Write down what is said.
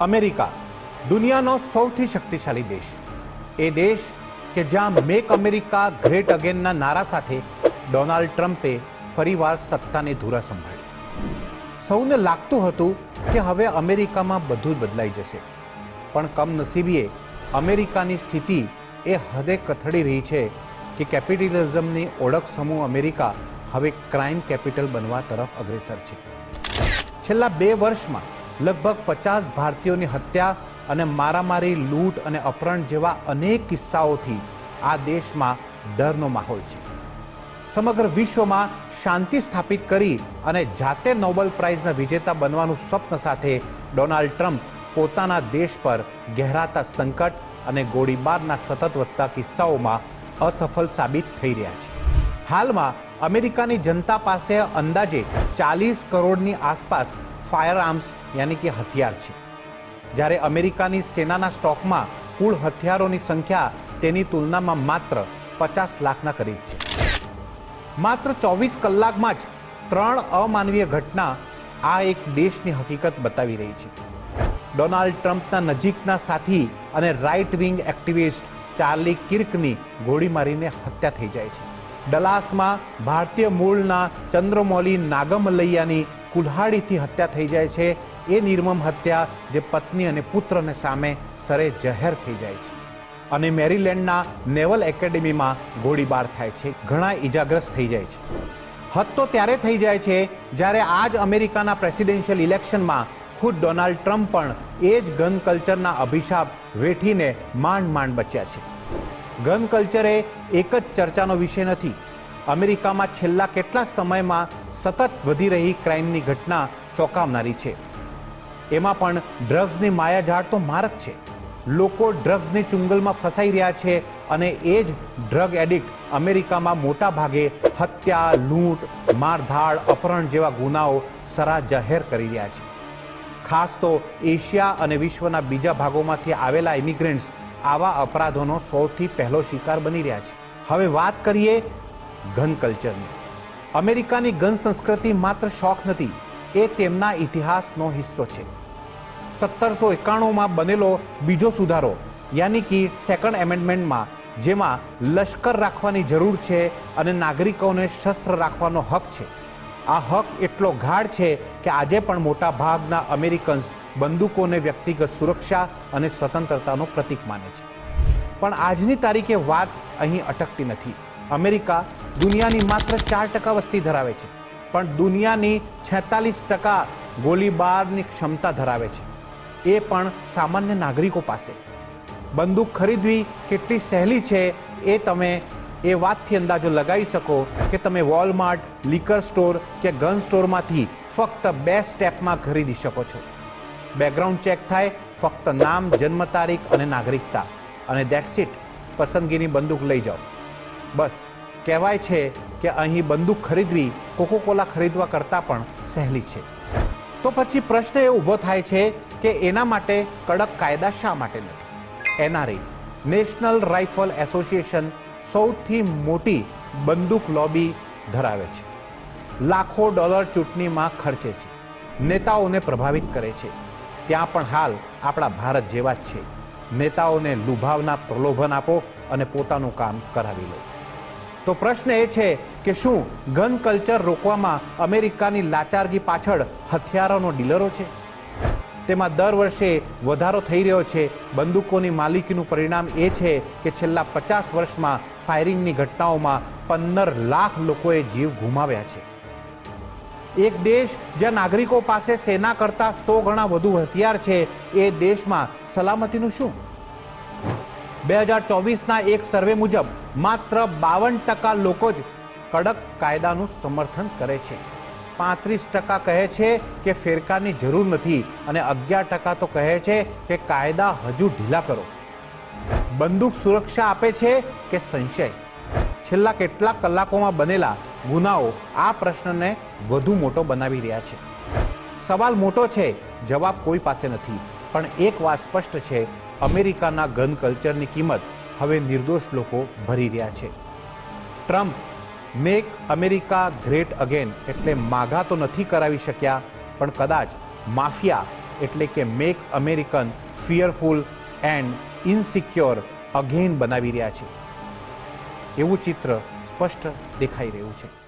America, દુનિયાનો સૌથી શક્તિશાળી દેશ. એ દેશ કે જ્યાં મેક અમેરિકા ગ્રેટ અગેનના નારા સાથે ડોનાલ્ડ ટ્રમ્પે ફરીવાર સત્તાની ધુરા સંભાળી સૌને લાગતું હતું કે હવે અમેરિકામાં બધું જ બદલાઈ જશે. પણ કમનસીબીએ અમેરિકાની સ્થિતિ એ હદે કથળી રહી છે કે કેપિટલિઝમની ઓળખ સમૂહ અમેરિકા હવે ક્રાઇમ કેપિટલ બનવા તરફ અગ્રેસર છે. છેલ્લા બે વર્ષમાં લગભગ પચાસ ભારતીયોની હત્યા અને મારામારી, લૂંટ અને અપહરણ જેવા અનેક કિસ્સાઓથી આ દેશમાં ડરનો માહોલ છે. સમગ્ર વિશ્વમાં શાંતિ સ્થાપિત કરી અને જાતે નોબેલ પ્રાઇઝના વિજેતા બનવાનું સ્વપ્ન સાથે ડોનાલ્ડ ટ્રમ્પ પોતાના દેશ પર ગહેરાતા સંકટ અને ગોળીબારના સતત વધતા કિસ્સાઓમાં અસફળ સાબિત થઈ રહ્યા છે. હાલમાં અમેરિકાની જનતા પાસે અંદાજે ચાલીસ કરોડની આસપાસ ફાયર આર્મ્સ યાની કે હથિયાર છે. જ્યારે અમેરિકાની સેનાના સ્ટોકમાં કુલ હથિયારોની સંખ્યા તેની તુલનામાં માત્ર પચાસ લાખના કરીબ છે. માત્ર ચોવીસ કલાકમાં જ ત્રણ અમાનવીય ઘટના આ એક દેશની હકીકત બતાવી રહી છે. ડોનાલ્ડ ટ્રમ્પના નજીકના સાથી અને રાઇટ વિંગ એક્ટિવિસ્ટ ચાર્લી કિર્કની ગોળી મારીને હત્યા થઈ જાય છે. ડલાસમાં ભારતીય મૂળના ચંદ્રમૌલી નાગમલૈયાની કુલ્હાડીથી હત્યા થઈ જાય છે. એ નિર્મમ હત્યા જે પત્ની અને પુત્રને સામે સરે જહેર થઈ જાય છે. અને મેરીલેન્ડના નેવલ એકેડેમીમાં ગોળીબાર થાય છે. ઘણા ઈજાગ્રસ્ત થઈ જાય છે. હદ તો ત્યારે થઈ જાય છે જ્યારે આ જ અમેરિકાના પ્રેસિડેન્શિયલ ઇલેક્શનમાં ખુદ ડોનાલ્ડ ટ્રમ્પ પણ એ જ ગન કલ્ચરના અભિશાપ વેઠીને માંડ માંડ બચ્યા છે. ગન કલ્ચર એ એક જ ચર્ચાનો વિષય નથી અમેરિકામાં છેલ્લા કેટલા સમયમાં સતત વધી રહી ક્રાઇમની ઘટના ચોંકાવનારી છે. એમાં પણ ડ્રગ્સની માયાજાળ તો મારક છે. લોકો ડ્રગ્સની ચુંગલમાં ફસાઈ રહ્યા છે અને એ જ ડ્રગ એડિક્ટ અમેરિકામાં મોટા ભાગે હત્યા, લૂંટ, મારધાડ, અપહરણ જેવા ગુનાઓ સરા જાહેર કરી રહ્યા છે. ખાસ તો એશિયા અને વિશ્વના બીજા ભાગોમાંથી આવેલા ઇમિગ્રન્ટ્સ આવા અપરાધોનો સૌથી પહેલો શિકાર બની રહ્યા છે. હવે વાત કરીએ ગન કલ્ચરની. અમેરિકાની ગન સંસ્કૃતિ માત્ર શોખ નથી, એ તેમના ઇતિહાસનો હિસ્સો છે. સત્તરસો એકાણુંમાં બનેલો બીજો સુધારો, યાની કે સેકન્ડ એમેન્ડમેન્ટમાં જેમાં લશ્કર રાખવાની જરૂર છે અને નાગરિકોને શસ્ત્ર રાખવાનો હક છે. આ હક એટલો ગાઢ છે કે આજે પણ મોટા ભાગના અમેરિકન્સ બંદૂકોને વ્યક્તિગત સુરક્ષા અને સ્વતંત્રતાનો પ્રતીક માને છે. પણ આજની તારીખે વાત અહીં અટકતી નથી. અમેરિકા દુનિયાની માત્ર ચાર ટકા વસ્તી ધરાવે છે, પણ દુનિયાની છેતાલીસ ટકા ગોળીબારની ક્ષમતા ધરાવે છે. એ પણ સામાન્ય નાગરિકો પાસે. બંદૂક ખરીદવી કેટલી સહેલી છે એ તમે એ વાતથી અંદાજો લગાવી શકો કે તમે વોલમાર્ટ, લિકર સ્ટોર કે ગન સ્ટોરમાંથી ફક્ત બે સ્ટેપમાં ખરીદી શકો છો. બેકગ્રાઉન્ડ ચેક થાય, ફક્ત નામ, જન્મ તારીખ અને નાગરિકતા. અને દેટ્સ ઇટ પસંદગીની બંદૂક લઈ જાઓ. બસ. કહેવાય છે કે અહીં બંદૂક ખરીદવી કોકો કોલા ખરીદવા કરતાં પણ સહેલી છે. તો પછી પ્રશ્ન એ ઊભો થાય છે કે એના માટે કડક કાયદા શા માટે નથી? એનઆરએ, નેશનલ રાઇફલ એસોસિએશન, સૌથી મોટી બંદૂક લોબી ધરાવે છે. લાખો ડોલર ચૂંટણીમાં ખર્ચે છે. નેતાઓને પ્રભાવિત કરે છે. ત્યાં પણ હાલ આપણા ભારત જેવા જ છે. નેતાઓને લુભાવના પ્રલોભન આપો અને પોતાનું કામ કરાવી લો. તો પ્રશ્ન એ છે કે શું ગન કલ્ચર રોકવામાં અમેરિકાની લાચારગી પાછળ હથિયારોનો ડીલરો છે? તેમાં દર વર્ષે વધારો થઈ રહ્યો છે. બંદૂકોની માલિકીનું પરિણામ એ છે કે છેલ્લા પચાસ વર્ષમાં ફાયરિંગની ઘટનાઓમાં પંદર લાખ લોકોએ જીવ ગુમાવ્યા છે. એક દેશ જ્યાં નાગરિકો પાસે સેના કરતાં સો ગણા વધુ હથિયાર છે, એ દેશમાં સલામતીનું શું? બે હજાર ચોવીસના એક સર્વે મુજબ માત્ર બાવન ટકા લોકો જ કડક કાયદાનું સમર્થન કરે છે. પાંત્રીસ ટકા કહે છે કે ફેરકારની જરૂર નથી અને અગિયાર ટકા તો કહે છે કે કાયદા હજુ ઢીલા કરો. બંદૂક સુરક્ષા આપે છે કે સંશય? છેલ્લા કેટલાક કલાકોમાં બનેલા ગુનાઓ આ પ્રશ્નને વધુ મોટો બનાવી રહ્યા છે. સવાલ મોટો છે, જવાબ કોઈ પાસે નથી. પણ એક વાત સ્પષ્ટ છે અમેરિકાના ગન કલ્ચરની કિંમત હવે નિર્દોષ લોકો ભરી રહ્યા છે. Trump, make America great again એટલે માગા તો નથી કરાવી શક્યા, પણ કદાચ માફિયા એટલે કે make American fearful and insecure again બનાવી રહ્યા છે. એવું ચિત્ર સ્પષ્ટ દેખાઈ રહ્યું છે.